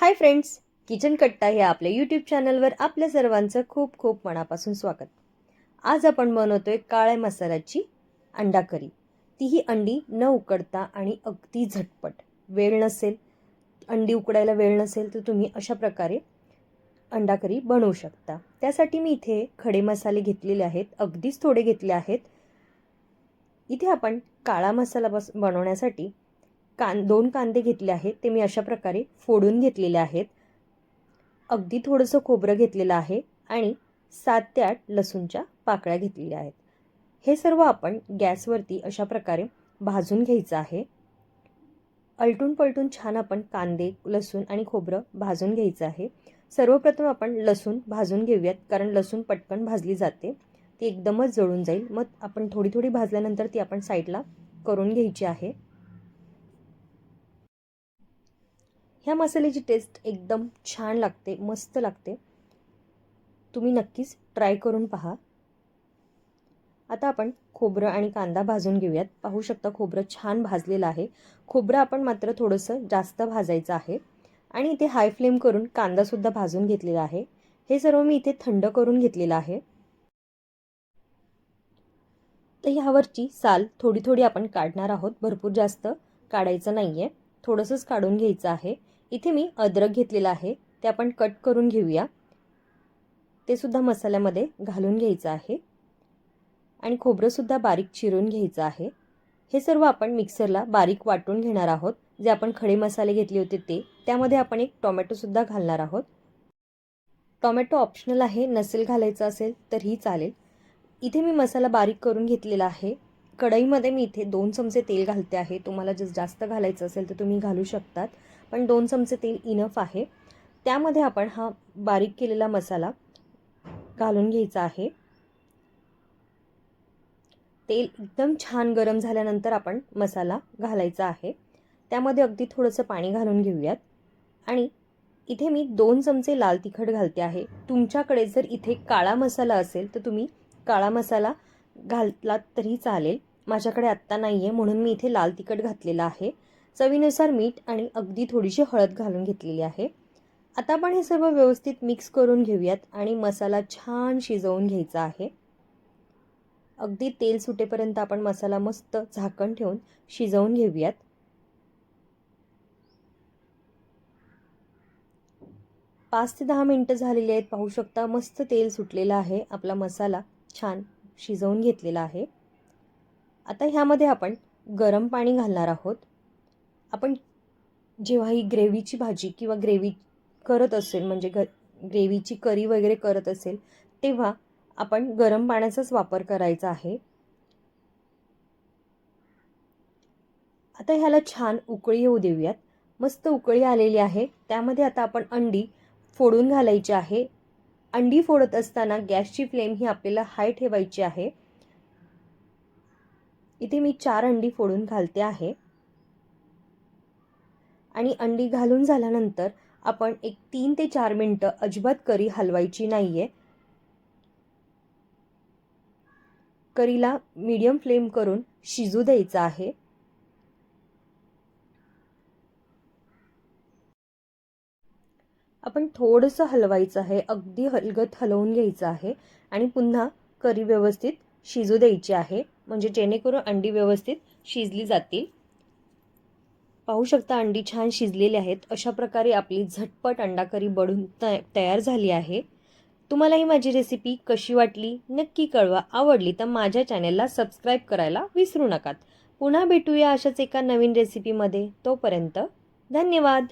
Hi friends kitchen कट्टा हे आपल्या यूट्यूब चॅनलवर आपल्या सर्वांचं खूप खूप मनापासून स्वागत. आज आपण बनवतोय काळ्या मसाल्याची अंडा करी तीही अंडी न उकडता आणि अगदी झटपट. वेळ नसेल अंडी उकडायला वेळ नसेल तर तुम्ही अशा प्रकारे अंडा करी बनवू शकता. त्यासाठी मी इथे खडे मसाले घेतलेले आहेत अगदीच थोडे घेतले आहेत. इथे आपण काळा मसाला बस बनवण्यासाठी कान दोन कांदे घेतले आहेत. ते मी अशा प्रकारे फोडून घेतलेले आहेत. अगदी थोडंसं खोबरं घेतलेलं आहे आणि सात ते आठ लसूणच्या पाकळ्या घेतलेल्या आहेत. हे सर्व आपण गॅसवरती अशा प्रकारे भाजून घ्यायचं आहे. अलटून पलटून छान आपण कांदे लसूण आणि खोबरं भाजून घ्यायचं आहे. सर्वप्रथम आपण लसूण भाजून घेऊयात कारण लसूण पटकन भाजली जाते. ती एकदमच जळून जाईल. मग आपण थोडी थोडी भाजल्यानंतर ती आपण साईडला करून घ्यायची आहे. ह्या मसाल्याची टेस्ट एकदम छान लागते मस्त लागते. तुम्ही नक्कीच ट्राय करून पहा. आता आपण खोबरं आणि कांदा भाजून घेऊयात. पाहू शकता खोबरं छान भाजलेलं आहे. खोबरं आपण मात्र थोडंसं जास्त भाजायचं आहे. आणि इथे हाय फ्लेम करून कांदासुद्धा भाजून घेतलेला आहे. हे सर्व मी इथे थंड करून घेतलेलं आहे. तर ह्यावरची साल थोडी थोडी आपण काढणार आहोत. भरपूर जास्त काढायचं नाही आहे थोडंसंच काढून घ्यायचं आहे. इथे मी अद्रक घेतलेलं आहे ते आपण कट करून घेऊया. ते सुद्धा मसाल्यामध्ये घालून घ्यायचं आहे. आणि खोबरंसुद्धा बारीक चिरून घ्यायचं आहे. हे सर्व आपण मिक्सरला बारीक वाटून घेणार आहोत. जे आपण खडे मसाले घेतले होते ते त्यामध्ये आपण एक टोमॅटोसुद्धा घालणार आहोत. टोमॅटो ऑप्शनल आहे नसेल घालायचं असेल तरीही चालेल. इथे मी मसाला बारीक करून घेतलेला आहे. कढईमध्ये मी इथे दोन चमचे तेल घालते आहे. तुम्हाला जर जास्त घालायचं असेल तर तुम्ही घालू शकतात. पण दोन चमचे तेल इनफ आहे. त्यामध्ये आपण हा बारीक केलेला मसाला घालून घ्यायचा आहे. तेल एकदम छान गरम झाल्यानंतर आपण मसाला घालायचा आहे. त्यामध्ये अगदी थोडंसं पाणी घालून घेऊयात. आणि इथे मी दोन चमचे लाल तिखट घालते आहे. तुमच्याकडे जर इथे काळा मसाला असेल तर तुम्ही काळा मसाला घातलात तरी चालेल. माझ्याकडे आत्ता नाही आहे म्हणून मी इथे लाल तिखट घातलेलं आहे. चवीनुसार मीठ आणि अगदी थोडीशी हळद घालून घेतलेली आहे. आता आपण हे सर्व व्यवस्थित मिक्स करून घेऊयात आणि मसाला छान शिजवून घ्यायचा आहे. अगदी तेल सुटेपर्यंत आपण मसाला मस्त झाकण ठेवून शिजवून घेऊयात. पाच ते दहा मिनटं झालेली आहेत पाहू शकता मस्त तेल सुटलेलं आहे. आपला मसाला छान शिजवून घेतलेला आहे. आता ह्यामध्ये आपण गरम पाणी घालणार आहोत. आपण जेव्हा ही ग्रेव्हीची भाजी किंवा ग्रेव्ही करत असेल म्हणजे ग ग्रेव्हीची करी वगैरे करत असेल तेव्हा आपण गरम पाण्याचाच वापर करायचा आहे. आता ह्याला छान उकळी येऊ देऊयात. मस्त उकळी आलेली आहे. त्यामध्ये आता आपण अंडी फोडून घालायची आहे. अंडी फोडत असताना गॅसची फ्लेम ही आपल्याला हाय ठेवायची आहे. इथे मी चार अंडी फोडून घालते आहे. आणि अंडी घालून झाल्यानंतर आपण एक तीन ते चार मिनटं अजिबात करी हलवायची नाही आहे करीला मीडियम फ्लेम करून शिजू द्यायचं आहे. आपण थोडंसं हलवायचं आहे अगदी हलगत हलवून घ्यायचं आहे आणि पुन्हा करी व्यवस्थित शिजू द्यायची आहे. म्हणजे जेणेकरून अंडी व्यवस्थित शिजली जातील. पाहू शकता अंडी छान शिजलेली आहेत. अशा प्रकारे आपली झटपट अंडाकरी बढून त तयार झाली आहे. तुम्हाला ही माझी रेसिपी कशी वाटली नक्की कळवा. आवडली तर माझ्या चॅनेलला सबस्क्राईब करायला विसरू नका. पुन्हा भेटूया अशाच एका नवीन रेसिपीमध्ये तोपर्यंत धन्यवाद.